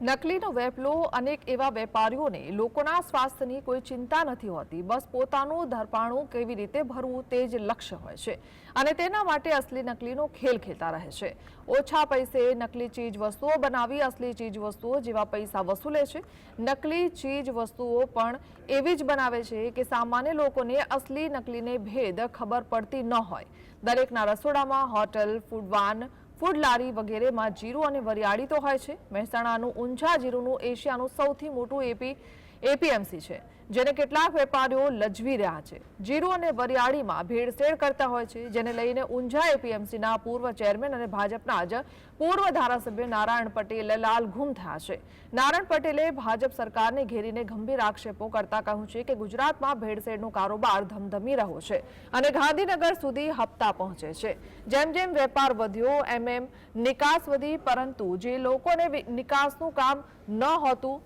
નકલીનો વેપલો અનેક એવા વેપારીઓને લોકોના સ્વાસ્થ્યની કોઈ ચિંતા નથી હોતી. બસ પોતાનું ધરપાણું કેવી રીતે ભરવું તે જ લક્ષ્ય હોય છે. અને તેના માટે અસલી નકલીનો ખેલ ખેલતા રહે છે. ઓછા પૈસે નકલી ચીજ વસ્તુઓ બનાવી અસલી ચીજ વસ્તુઓ જેવા પૈસા વસૂલે છે. નકલી ચીજ વસ્તુઓ પણ એવી જ બનાવે છે કે સામાન્ય લોકોને અસલી નકલીને ભેદ ખબર પડતી ન હોય. દરેકના રસોડામાં હોટલ ફૂડવાન ફૂડ લારી વગેરેમાં જીરું અને વરિયાળી તો હોય છે. મહેસાણાનું ઊંઝા જીરુંનું એશિયાનું સૌથી મોટું એપી એપીએમસી છે, જેને કેટલાક વેપારીઓ લજવી રહ્યા છે. જીરું અને વરિયાળીમાં ભેળસેળ કરતા હોય છે, જેને લઈને ઊંઝા એપીએમસીના પૂર્વ ચેરમેન અને ભાજપના જ પૂર્વ ધારાસભ્ય નારાયણ પટેલ લાલઘુમ થયા છે. નારાયણ પટેલે ભાજપ સરકારને ઘેરીને ગંભીર આક્ષેપો કરતા કહ્યું છે કે ગુજરાતમાં ભેળસેળનો કારોબાર ધમધમી રહ્યો છે અને ગાંધીનગર સુધી હપ્તા પહોંચે છે. જેમ જેમ વેપાર વધ્યો, એમ એમ નિકાસ વધી, પરંતુ જે લોકોને નિકાસનું કામ ન હોતું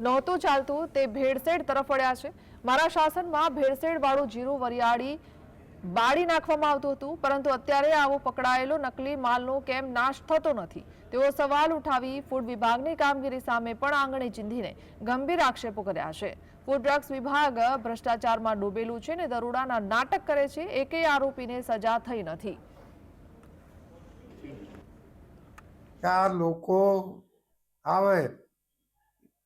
નહોતું ચાલતું, તે ભેળસેળ તરફ વળ્યા છે. મારા શાસનમાં ભેળસેળવાળું જીરું વરિયાળી બાળી નાખવામાં આવતું હતું, પરંતુ અત્યારે આવો પકડાયેલો નકલી માલનો કેમ નાશ થતો નથી? તેઓ સવાલ ઉઠાવી ફૂડ વિભાગની કામગીરી સામે પણ આંગણે ચીંધીને ગંભીર આક્ષેપો કર્યા છે. ફૂડ ડ્રગ્સ વિભાગ ભ્રષ્ટાચારમાં ડૂબેલું છે ને દરોડાના નાટક કરે છે, એકેય આરોપીને સજા થઈ નથી. આ લોકો આવે?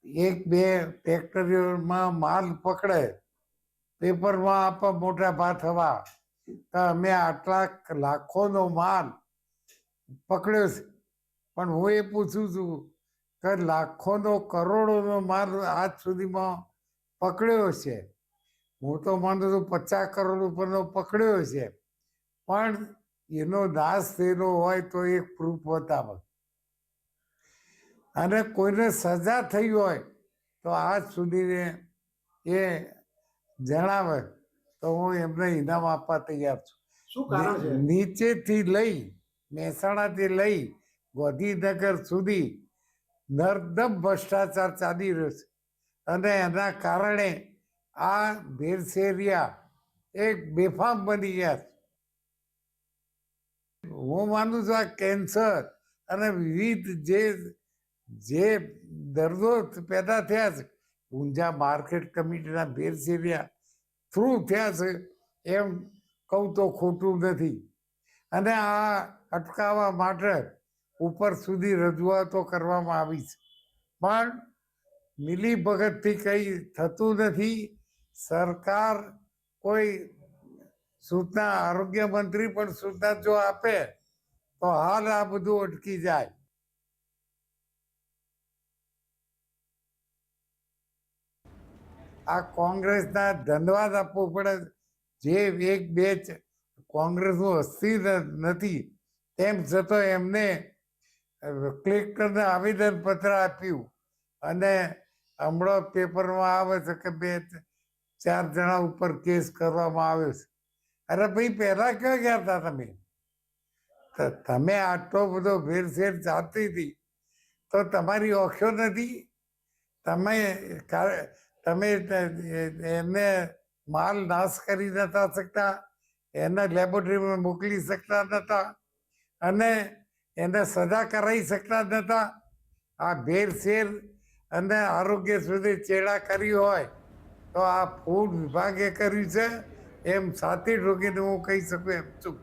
એક બે ફેક્ટરીઓમાં માલ પકડે પેપરમાં આપવા મોટા ભાત હવા, તો અમે આટલા લાખોનો માલ પકડ્યો છે. પણ હું એ પૂછું છું કે લાખોનો, કરોડોનો માલ આજ સુધીમાં પકડ્યો છે? હું તો માનું છું પચાસ કરોડ ઉપરનો પકડ્યો છે. પણ એનો નાશ થયેલો હોય તો એક પ્રૂફ બતાવે અને કોઈને સજા થઈ હોય તો આજ સુધીને એ જણાવે તો હું એમને ઇનામ આપવા તૈયાર છું. શું કારણ છે? નીચેથી લઈ મહેસાણાથી લઈ ગાંધીનગર સુધી નર્દમ ભ્રષ્ટાચાર ચાલી રહ્યો છે. અને એના કારણે આ ભેરસેરિયા એક બેફામ બની ગયા છે. હું માનું છું આ કેન્સર અને વિવિધ જે જે દર્દો પેદા થયા છે, ઊંઝા માર્કેટ કમિટીના ભેરસેરિયા થ્રુ થયા છે, એમ કહું તો ખોટું નથી. અને આ અટકાવવા માટે ઉપર સુધી રજૂઆતો કરવામાં આવી છે. પણ મિલી ભગતથી કંઈ થતું નથી. સરકાર કોઈ સૂચના, આરોગ્ય મંત્રી પણ સૂચના જો આપે, તો હાલ આ બધું અટકી જાય. આ કોંગ્રેસના ધન્યવાદ આપવો પડે. જે એક, બે કોંગ્રેસનું અસ્થિર નથી, તેમ છતાં એમને કલેક્ટરને આવેદન પત્ર આપ્યું. અને હમણાં પેપરમાં આવે છે કે બે, ચાર જણા ઉપર કેસ કરવામાં આવ્યો છે. અરે ભાઈ, પહેલા ક્યાં ગયા હતા તમે? તમે આટલો બધો ભેરસેર ચાલતી હતી. તો તમારી ઓખ્યો નથી. તમે તમે એને માલ નાશ કરી નતા શકતા, એને લેબોરેટરીમાં મોકલી શકતા નતા અને એને સજા કરાવી શકતા નતા. આ ભેરસેર અને આરોગ્ય સુધી ચેડા કરી હોય તો આ ફૂડ વિભાગે કર્યું છે, એમ સાથે રોગીને હું કહી શકું એમ છું.